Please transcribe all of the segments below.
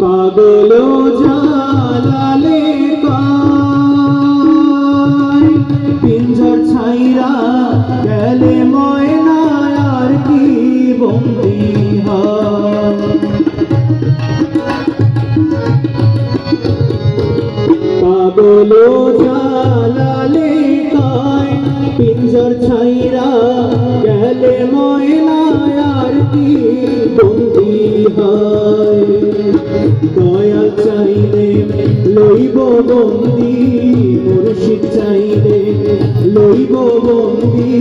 পাগল জালালে কায় পিঞ্জর ছাইরা গেলে ময়না আর কি বন্দি? পাগল জালালে কায়, পিঞ্জর ছাইরা গেলে ময়না আর কি বন্দি হয়? দয়াল চাইলে লইব বন্দি, মুর্শিদ চাইলে লইব বন্দি,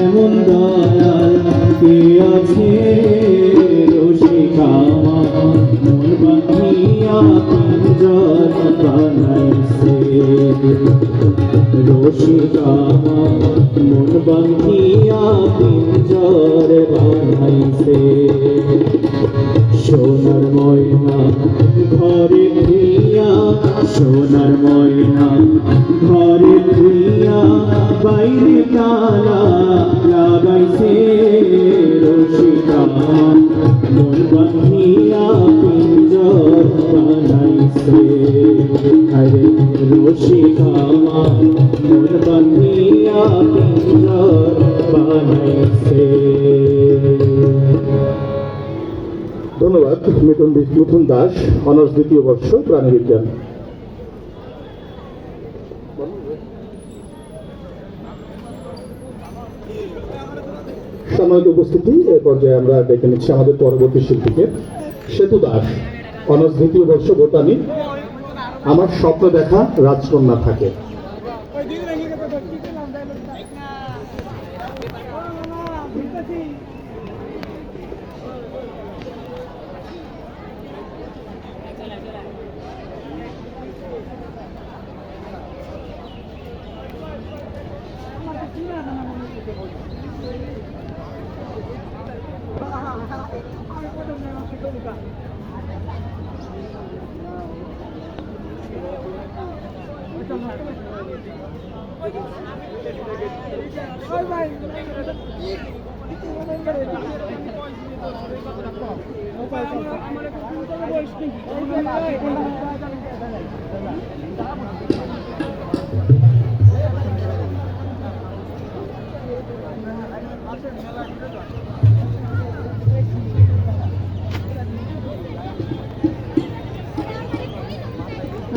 এমন দয়াল কে আছে রসিকামা মন বাঁধিয়া পিঞ্জর বানাইছে রসিকামা মন বাঁধিয়া পিঞ্জর বানাইছে সোনার ময়না ঘরে ধুইয়া সোনার ময়না ঘরে ধুইয়া বাইরে তালা লাগাইছে ধন্যবাদ, মিঠুন দাস, অনার্স দ্বিতীয় বর্ষ প্রাণীবিজ্ঞান উপস্থিতি, এ পর্যায়ে আমরা ডেকে নিচ্ছি আমাদের পরবর্তী শিল্পীকে, সেতু দাস, অনার্স দ্বিতীয় বর্ষ বোটানি আমার স্বপ্ন দেখা রাজকন্যা থাকে। ওই দিকে রেখে গেছে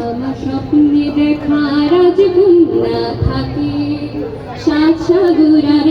আমার স্বপ্নে দেখা রাজগুন্না থাকে। সাত সাগর আর